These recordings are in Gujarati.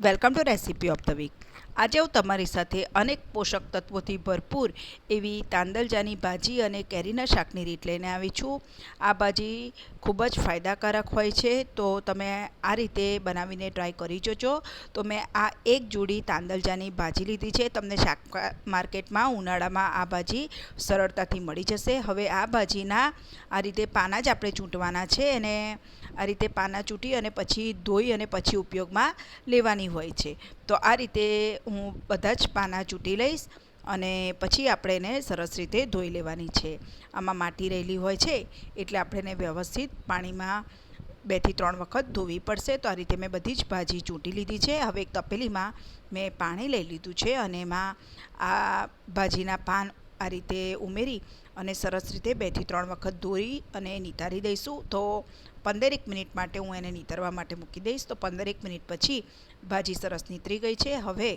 Welcome to Recipe of the Week. આજે હું તમારી સાથે અનેક પોષક તત્વોથી ભરપૂર એવી તાંદલજાની ભાજી અને કેરીના શાકની રીત લઈને આવી છું. આ ભાજી ખૂબ જ ફાયદાકારક હોય છે, તો તમે આ રીતે બનાવીને ટ્રાય કરી જોજો. તો મેં આ એક જોડી તાંદલજાની ભાજી લીધી છે. તમને શાક માર્કેટમાં ઉનાળામાં આ ભાજી સરળતાથી મળી જશે. હવે આ ભાજીના આ રીતે પાના જ આપણે ચૂંટવાના છે. અને આ રીતે પાના ચૂંટી અને પછી ધોઈ અને પછી ઉપયોગમાં લેવાની હોય છે. તો આ રીતે હું બધા જ પાના ચૂંટી લઈશ અને પછી આપણે એને સરસ રીતે ધોઈ લેવાની છે. આમાં માટી રહેલી હોય છે એટલે આપણે એને વ્યવસ્થિત પાણીમાં બેથી ત્રણ વખત ધોવી પડશે. તો આ રીતે મેં બધી જ ભાજી ચૂંટી લીધી છે. હવે એક તપેલીમાં મેં પાણી લઈ લીધું છે અને એમાં આ ભાજીના પાન આ રીતે ઉમેરી અને સરસ રીતે બેથી ત્રણ વખત ધોઈ અને નિતારી દઈશું. તો પંદરેક મિનિટ માટે હું એને નીતરવા માટે મૂકી દઈશ. તો પંદરેક મિનિટ પછી ભાજી સરસ નીતરી ગઈ છે. હવે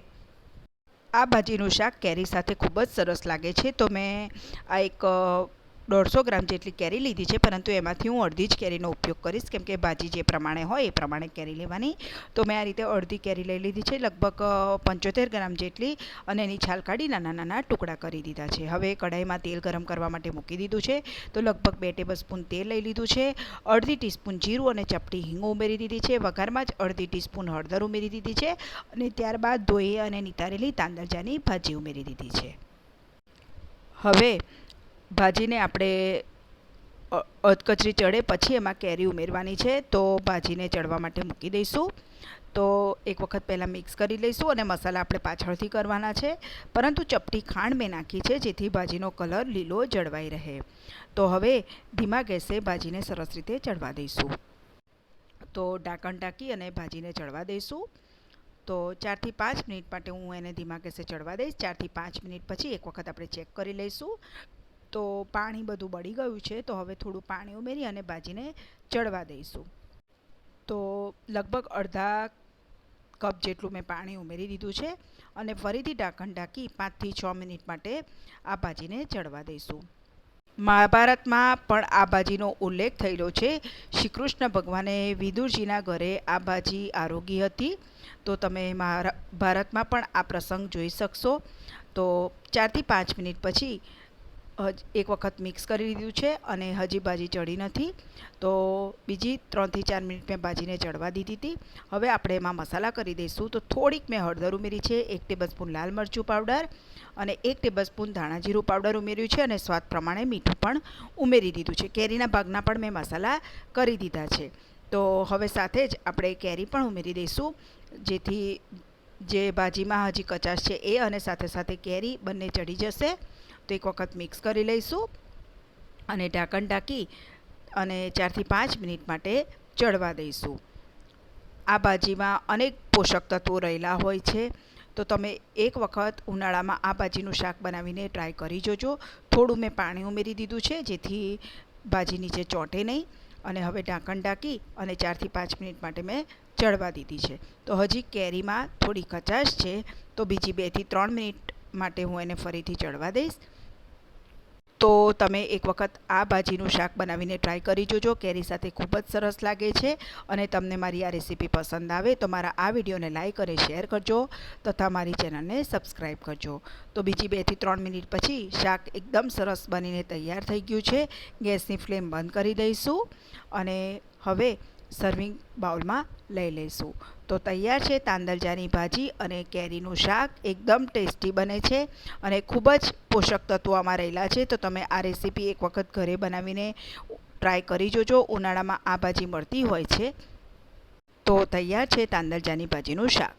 આ ભાજીનું શાક કેરી સાથે ખૂબ જ સરસ લાગે છે. તો મેં આ એક દોઢસો ગ્રામ જેટલી કેરી લીધી છે, પરંતુ એમાંથી હું અડધી જ કેરીનો ઉપયોગ કરીશ, કેમ કે ભાજી જે પ્રમાણે હોય એ પ્રમાણે કેરી લેવાની. તો મેં આ રીતે અડધી કેરી લઈ લીધી છે, લગભગ પંચોતેર ગ્રામ જેટલી, અને એની છાલ કાઢી નાના નાના ટુકડા કરી દીધા છે. હવે કઢાઈમાં તેલ ગરમ કરવા માટે મૂકી દીધું છે. તો લગભગ બે ટેબલ સ્પૂન તેલ લઈ લીધું છે, અડધી ટીસ્પૂન જીરું અને ચપટી હિંગ ઉમેરી દીધી છે, વઘારમાં જ અડધી ટીસ્પૂન હળદર ઉમેરી દીધી છે, અને ત્યારબાદ ધોઈ અને નિતારેલી તાંદરજાની ભાજી ઉમેરી દીધી છે. હવે ભાજીને આપણે અધકચરી ચડે પછી એમાં કેરી ઉમેરવાની છે, તો ભાજીને ચડવા માટે મૂકી દઈશું. તો એક વખત પહેલાં મિક્સ કરી લઈશું અને મસાલા આપણે પાછળથી કરવાના છે. પરંતુ ચપટી ખાંડ મેં નાખી છે, જેથી ભાજીનો કલર લીલો જળવાઈ રહે. તો હવે ધીમા ગેસે ભાજીને સરસ રીતે ચડવા દઈશું. તો ઢાંકણ ઢાંકી અને ભાજીને ચડવા દઈશું. તો ચારથી પાંચ મિનિટ માટે હું એને ધીમા ગેસે ચડવા દઈશ. ચારથી પાંચ મિનિટ પછી એક વખત આપણે ચેક કરી લઈશું. તો પાણી બધું બળી ગયું છે, તો હવે થોડું પાણી ઉમેરી અને ભાજીને ચડવા દઈશું. તો લગભગ અડધા કપ જેટલું મેં પાણી ઉમેરી દીધું છે અને ફરીથી ઢાંકણ ઢાંકી પાંચથી છ મિનિટ માટે આ ભાજીને ચડવા દઈશું. મહાભારતમાં પણ આ ભાજીનો ઉલ્લેખ થયેલો છે. શ્રી કૃષ્ણ ભગવાને વિદુરજીના ઘરે આ ભાજી આરોગી હતી. તો તમે ભારતમાં પણ આ પ્રસંગ જોઈ શકશો. તો ચારથી પાંચ મિનિટ પછી એક વખત મિક્સ કરી દીધું છે અને હજી ભાજી ચડી નથી. તો બીજી ત્રણથી ચાર મિનિટ મેં ભાજીને ચડવા દીધી હતી. હવે આપણે એમાં મસાલા કરી દઈશું. તો થોડીક મેં હળદર ઉમેરી છે, એક ટેબલસ્પૂન લાલ મરચું પાવડર અને એક ટેબલસ્પૂન ધાણા જીરું પાવડર ઉમેર્યું છે અને સ્વાદ પ્રમાણે મીઠું પણ ઉમેરી દીધું છે. કેરીના ભાગના પણ મેં મસાલા કરી દીધા છે. તો હવે સાથે જ આપણે કેરી પણ ઉમેરી દઈશું, જેથી જે ભાજીમાં હજી કચાશ છે એ અને સાથે સાથે કેરી બંને ચડી જશે. તો એક વખત મિક્સ કરી લઈશું અને ઢાંકણ ઢાંકી અને ચારથી પાંચ મિનિટ માટે ચડવા દઈશું. આ ભાજીમાં અનેક પોષક તત્વો રહેલા હોય છે. તો તમે એક વખત ઉનાળામાં આ ભાજીનું શાક બનાવીને ટ્રાય કરી જોજો. થોડું મેં પાણી ઉમેરી દીધું છે, જેથી ભાજી નીચે ચોંટે નહીં. અને હવે ઢાંકણ ઢાંકી અને ચારથી પાંચ મિનિટ માટે મેં ચડવા દીધી છે. તો હજી કેરીમાં થોડી કચાશ છે, તો બીજી બેથી ત્રણ મિનિટ માટે હું એને ફરીથી ચડવા દઈશ. તો તમે એક વખત આ ભાજીનું શાક બનાવીને ટ્રાય કરી જોજો. કેરી સાથે ખૂબ જ સરસ લાગે છે અને તમને મારી આ રેસીપી પસંદ આવે તો મારા આ વિડીયોને લાઇક અને શેર કરજો તથા મારી ચેનલને સબસ્ક્રાઈબ કરજો. તો બીજી બેથી ત્રણ મિનિટ પછી શાક એકદમ સરસ બનીને તૈયાર થઈ ગયું છે. ગેસની ફ્લેમ બંધ કરી દઈશું અને હવે સર્વિંગ બાઉલમાં લઈ લઈશું. તો તૈયાર છે તાંદલજાની ભાજી અને કેરીનું શાક. એકદમ ટેસ્ટી બને છે અને ખૂબ જ પોષક તત્વો રહેલા છે. તો તમે આ રેસીપી એક વખત ઘરે બનાવીને ટ્રાય કરી જોજો. ઉનાળામાં આ ભાજી મળતી હોય છે. તો તૈયાર છે તાંદલજાની ભાજીનું શાક.